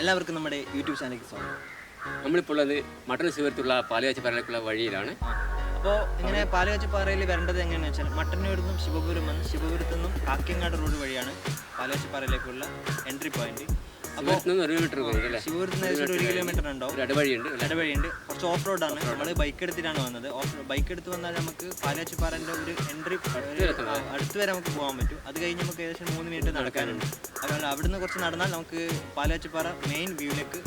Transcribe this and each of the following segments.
എല്ലാവർക്കും നമ്മുടെ യൂട്യൂബ് ചാനലിലേക്ക് സ്വാഗതം. നമ്മളിപ്പോൾ ഉള്ളത് മട്ടൺ സുഹൃത്തുള്ള പാലുകാച്ചപ്പാറയിലേക്കുള്ള വഴിയിലാണ്. അപ്പോൾ ഇങ്ങനെ പാലുകാച്ചപ്പാറയിൽ വരേണ്ടത് എങ്ങനെയാണെന്ന് വെച്ചാൽ മട്ടന്നൂരിൽ നിന്നും ശിവപുരം വന്ന് ശിവപുരത്തു നിന്നും കാക്കിയങ്ങാട് റോഡ് വഴിയാണ് പാലുകാച്ചപ്പാറയിലേക്കുള്ള എൻട്രി പോയിന്റ് അപ്പോൾ നിന്ന് ഒരു കിലോമീറ്റർ ശിവപുരത്ത് നിന്ന് ഏകദേശം ഒരു കിലോമീറ്റർ ഉണ്ടാവും ഇടവഴിയുണ്ട് ഇടവഴിയുണ്ട് കുറച്ച് ഓഫ് റോഡാണ് നമ്മൾ ബൈക്ക് എടുത്തിട്ടാണ് വന്നത്. ഓഫ് ബൈക്ക് എടുത്ത് വന്നാൽ നമുക്ക് പാലാച്ചിപ്പാറന്റെ ഒരു എൻട്രി അടുത്ത് വരെ നമുക്ക് പോകാൻ പറ്റും. അത് കഴിഞ്ഞ് നമുക്ക് ഏകദേശം മൂന്ന് മിനിറ്റ് നടക്കാനുണ്ട്. അതുകൊണ്ട് അവിടുന്ന് കുറച്ച് നടന്നാൽ നമുക്ക് പാലാച്ചിപ്പാറ മെയിൻ വ്യൂവിലേക്ക്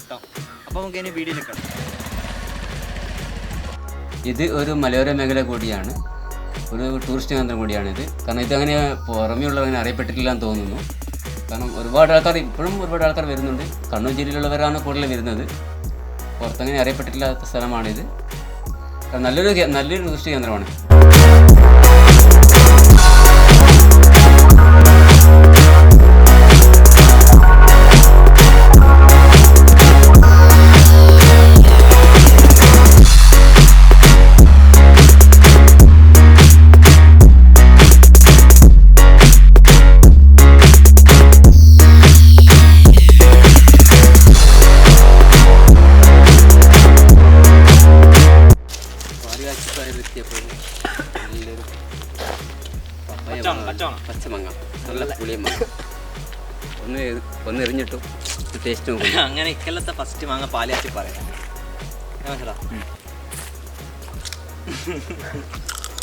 എത്താം. അപ്പോൾ നമുക്ക് ഇനി വീഡിയോ കിടക്കാം. ഇത് ഒരു മലയോര മേഖല കൂടിയാണ്. ഒരു ടൂറിസ്റ്റ് കേന്ദ്രം കൂടിയാണിത് കാരണം ഇതങ്ങനെ പുറമെയുള്ളവർ അങ്ങനെ അറിയപ്പെട്ടിട്ടില്ല എന്ന് തോന്നുന്നു. കാരണം ഒരുപാട് ആൾക്കാർ ഇപ്പോഴും ഒരുപാട് ആൾക്കാർ വരുന്നുണ്ട്. കണ്ണൂർ ജില്ലയിലുള്ളവരാണ് കൂടുതൽ വരുന്നത്. പുറത്തങ്ങനെ അറിയപ്പെട്ടിട്ടില്ലാത്ത സ്ഥലമാണിത്. നല്ലൊരു നല്ലൊരു ടൂറിസ്റ്റ് കേന്ദ്രമാണ്. മാങ്ങ, പച്ചമാങ്ങ. നല്ല പുളിയ ഒന്ന് ഒന്ന് എറിഞ്ഞിട്ടു ടേസ്റ്റ് നോക്കും. അങ്ങനെ ഇക്കൊല്ലത്തെ ഫസ്റ്റ് മാങ്ങ പാലാച്ചിപ്പാറ മനസ്സിലാ?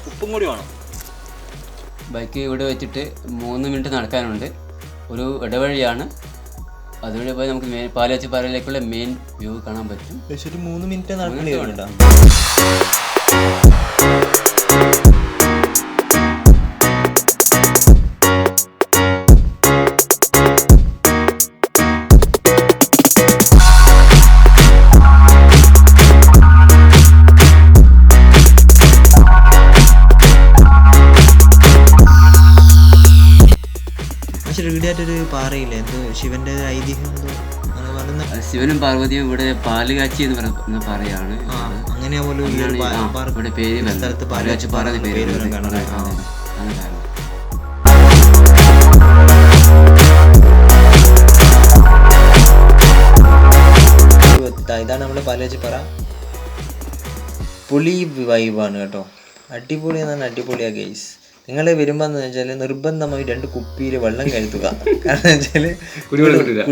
ഉപ്പും കൂടി വേണം. ബൈക്ക് ഇവിടെ വെച്ചിട്ട് മൂന്ന് മിനിറ്റ് നടക്കാനുണ്ട്. ഒരു ഇടവഴിയാണ്. അതുവഴി പോയി നമുക്ക് മെയിൻ പാലാച്ചിപ്പാറയിലേക്കുള്ള മെയിൻ വ്യൂ കാണാൻ പറ്റും. പക്ഷെ ഒരു മൂന്ന് മിനിറ്റ് നടക്കേണ്ടി പക്ഷെ ഈടായിട്ടൊരു പാറയില്ല? എന്തോ ശിവന്റെ ഐതിഹ്യം എന്തോ ശിവനും പാർവതിയും ഇവിടെ പാൽ കാച്ചി എന്ന് പറയുന്ന പാറയാണ്. അങ്ങനെ പോലും ഇവിടെ പേര്. സ്ഥലത്ത് പാലുകാച്ചി പാറ പേര് കാരണം. ഇതാണ് നമ്മുടെ പാലച്ചിപ്പറ പുളി വൈബാണ് കേട്ടോ. അടിപൊളി എന്നാണ് അടിപൊളിയാ ഗൈസ് നിങ്ങൾ വരുമ്പോൾ എന്ന് വെച്ചാൽ നിർബന്ധമായി രണ്ട് കുപ്പിയിൽ വെള്ളം കരുതുക കാരണം വെച്ചാൽ കുടിവെള്ളം കിട്ടൂല.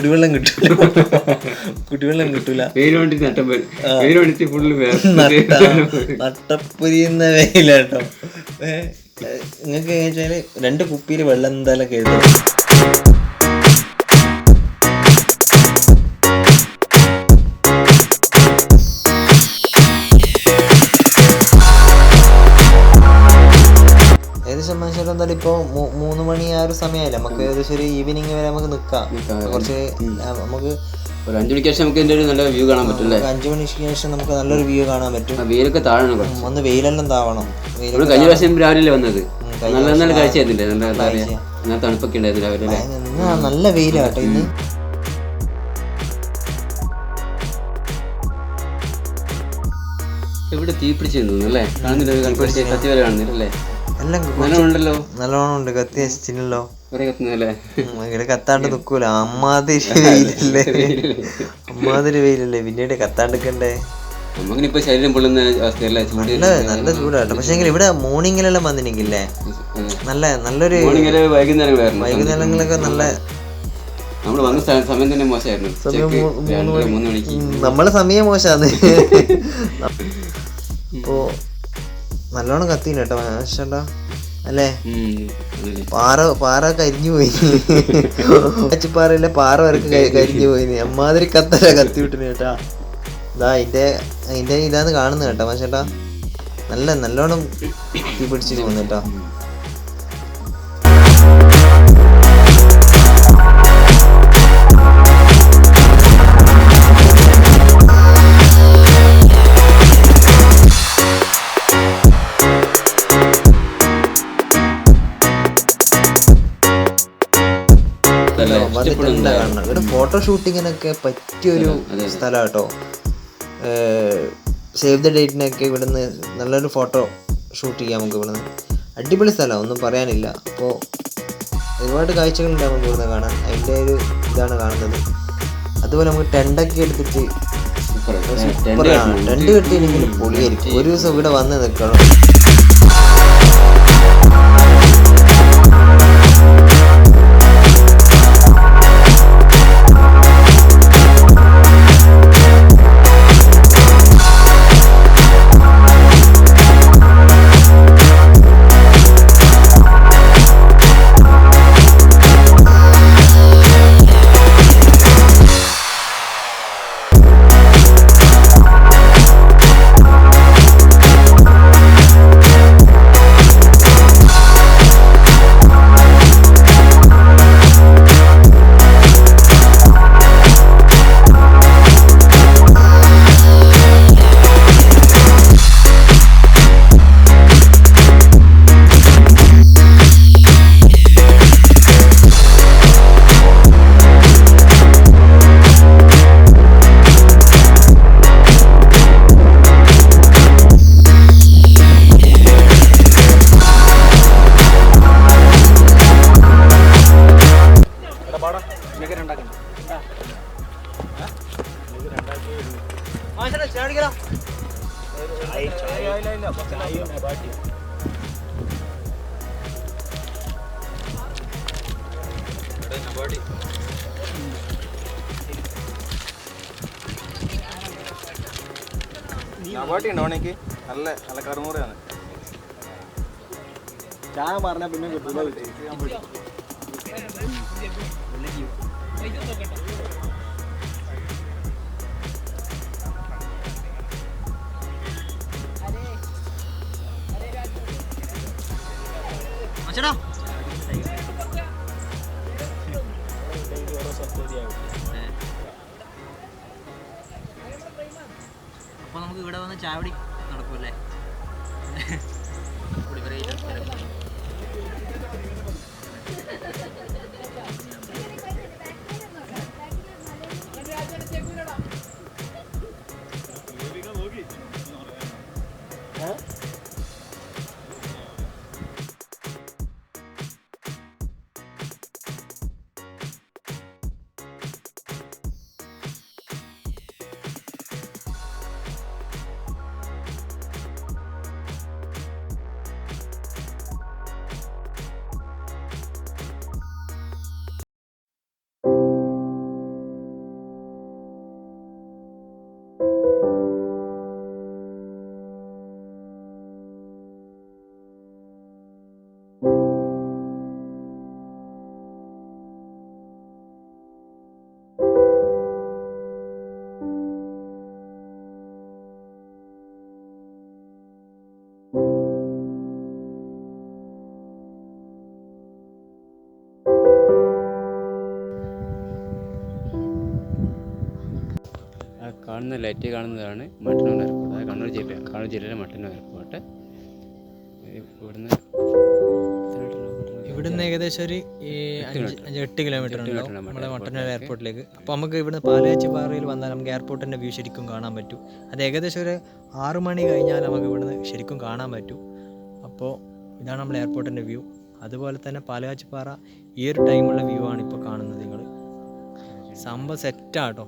കുടിവെള്ളം കിട്ടൂല. നട്ടപ്പൊരിയുന്ന വെയിലാട്ടോ. നിങ്ങൾക്ക് വെച്ചാൽ രണ്ട് കുപ്പിയിൽ വെള്ളം എന്തായാലും കരുതണം സമയമായില്ല? നമുക്ക് ഏകദേശം ഒരു ഈവനിങ് വരെ നമുക്ക് നിൽക്കാം കുറച്ച് നമുക്ക് ഒരു അഞ്ചു മണിക്ക് ശേഷം നമുക്ക് ഇതിന്റെ ഒരു നല്ല വ്യൂ കാണാൻ പറ്റും അഞ്ചു മണിക്ക് ശേഷം നമുക്ക് നല്ലൊരു വ്യൂ കാണാൻ പറ്റും. വെയിലൊക്കെ താഴണം ഒന്ന് വെയിലെല്ലാം താവണം. കഴിഞ്ഞ പ്രാവശ്യം രാവിലെ വന്നത്? നല്ല നല്ല കാഴ്ച നല്ല തണുപ്പൊക്കെ ഉണ്ടായിരുന്നു രാവിലെ നല്ല വെയിലാട്ടോ ഇന്ന്. ഇവിടെ തീ പിടിച്ചു അല്ലേ? കാണുന്നില്ല ഒരു കൽപ്പടിച്ച് കത്തി വരെ കാണുന്നില്ല അല്ലേ? നല്ലോണം ഉണ്ട് കത്തി നശിച്ചില്ലല്ലോ ഇവിടെ കത്താണ്ട് നിക്കൂല. അമ്മാതിരി വെയിലല്ലേ? അമ്മാതിരി വെയിലല്ലേ? പിന്നീട് കത്താണ്ടിക്കണ്ടേ നമുക്കിനിപ്പോ ശരീരം പൊള്ളുന്ന അവസ്ഥയല്ലേ ചൂട് നല്ല ചൂടാട്ടോ പക്ഷെ ഇവിടെ മോർണിംഗിലെല്ലാം വന്നിട്ടില്ലേ നല്ല നല്ലൊരു വൈകുന്നേരങ്ങളൊക്കെ നല്ല നമ്മൾ വന്ന സ്ഥ- സമയം തന്നെ മോശമായിരുന്നു. ഉച്ചയ്ക്ക് രണ്ടര മൂന്ന് മണിക്ക്. ഉം, നമ്മളെ സമയം മോശാന്ന്. ഇപ്പോ നല്ലോണം കത്തിയില്ല കേട്ടോ. മാഷേട്ടാ അല്ലേ. പാറ പാറ കരിഞ്ഞു പോയി. പാറയിലെ പാറ വരക്ക് കരിഞ്ഞു പോയി അമ്മാതിരി കത്തല കത്തി വിട്ടിന് കേട്ടാ. ഇതാ അതിന്റെ അതിന്റെ ഇതാന്ന് കാണുന്നത് കേട്ടോ മാഷേട്ടാ നല്ല നല്ലോണം തീ പിടിച്ചിട്ട് പോകുന്നു കേട്ടോ. കാണണം ഇവിടെ ഫോട്ടോ ഷൂട്ടിങ്ങിനൊക്കെ പറ്റിയൊരു സ്ഥലം കേട്ടോ സേവ് ദ ഡേറ്റിനൊക്കെ ഇവിടുന്ന് നല്ലൊരു ഫോട്ടോ ഷൂട്ട് ചെയ്യാം നമുക്ക് ഇവിടുന്ന്. അടിപൊളി സ്ഥലമാണ് ഒന്നും പറയാനില്ല. അപ്പോൾ ഒരുപാട് കാഴ്ചകളുണ്ട് നമുക്ക് ഇവിടുന്ന് കാണാൻ. അതിന്റെ ഒരു ഇതാണ് കാണുന്നത്. അതുപോലെ നമുക്ക് ടെണ്ടൊക്കെ എടുത്തിട്ട് സൂപ്പറാണ് ടെണ്ട് കെട്ടിയില്ലെങ്കിൽ പൊളിയായിരിക്കും. ഒരു ദിവസം ഇവിടെ വന്ന് നിൽക്കണം. നവാട്ടി ഉണ്ടോ എനിക്ക് നല്ല നല്ല കറുമുറയാണ്. ചായ പറഞ്ഞാൽ പിന്നെ കിട്ടൂല മച്ചടാ അപ്പോൾ നമുക്ക് ഇവിടെ വന്ന് ചാവടി നടക്കുമല്ലേ കാണുന്ന ലൈറ്റ് കാണുന്നതാണ് മട്ടന്നൂർ എയർപോർട്ട് അതായത് കണ്ണൂർ ജില്ല കണ്ണൂർ ജില്ലയിലെ മട്ടന്നൂർ എയർപോർട്ട് ഇവിടുന്ന് ഇവിടുന്ന് ഏകദേശം ഒരു എട്ട് കിലോമീറ്റർ. ഉണ്ടാവും നമ്മുടെ മട്ടന്നൂർ മട്ടന്നൂർ എയർപോർട്ടിലേക്ക് അപ്പോൾ നമുക്ക് ഇവിടുന്ന് പാലയച്ചി പാറയിൽ വന്നാൽ നമുക്ക് എയർപോർട്ടിന്റെ വ്യൂ ശരിക്കും കാണാൻ പറ്റും. അത് ഏകദേശം ഒരു ആറ് മണി കഴിഞ്ഞാൽ നമുക്ക് ഇവിടുന്ന് ശരിക്കും കാണാൻ പറ്റും. അപ്പോൾ ഇതാണ് നമ്മുടെ എയർപോർട്ടിന്റെ വ്യൂ അതുപോലെ തന്നെ പാലയാച്ചിപ്പാറ ഈ ഒരു ടൈമുള്ള വ്യൂ ആണ് ഇപ്പോൾ കാണുന്നത് നിങ്ങൾ സംഭവം സെറ്റാട്ടോ